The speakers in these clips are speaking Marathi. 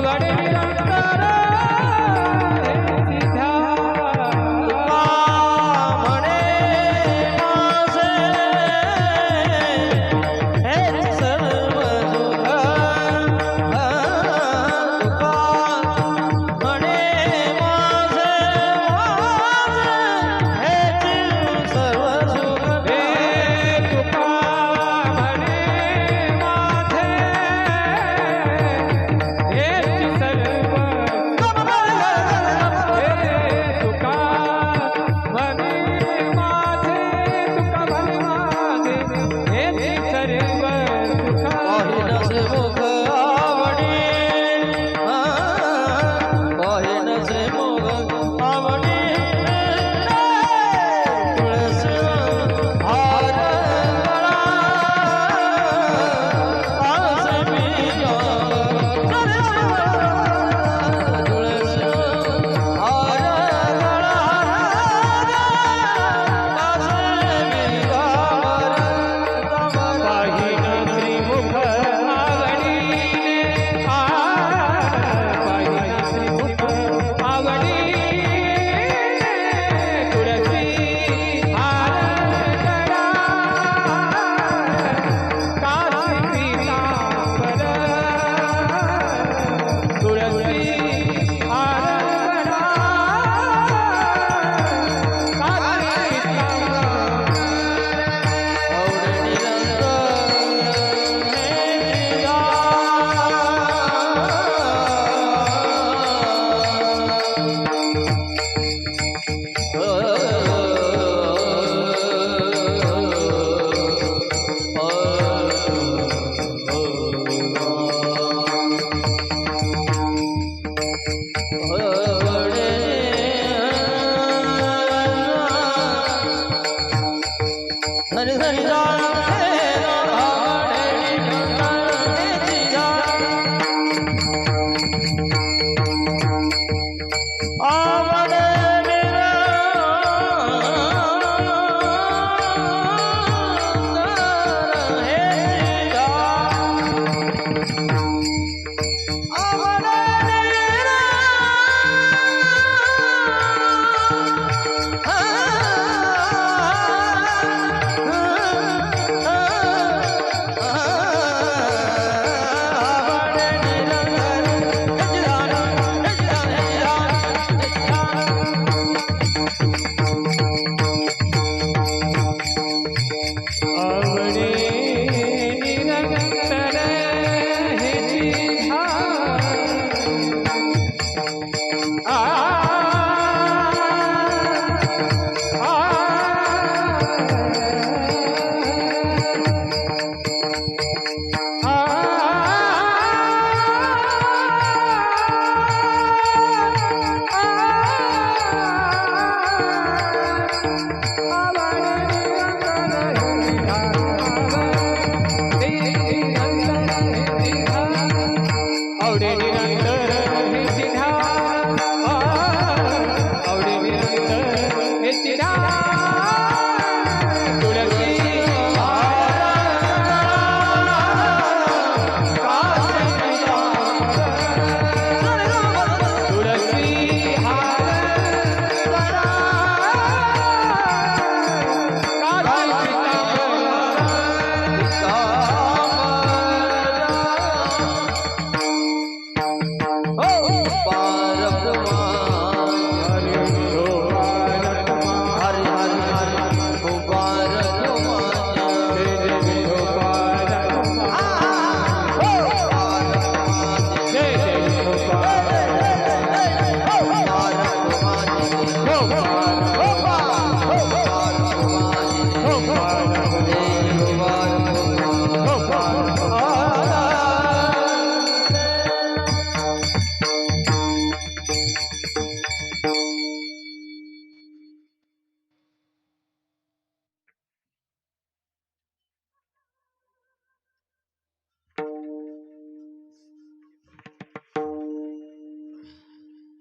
વડે Lord.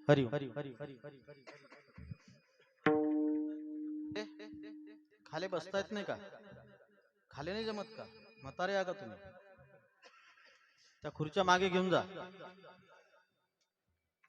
हरी खाली बसता येत नाही का? खाली नाही जमत का? म्हातारे या का तुम्ही. त्या खुर्च्या मागे घेऊन जा.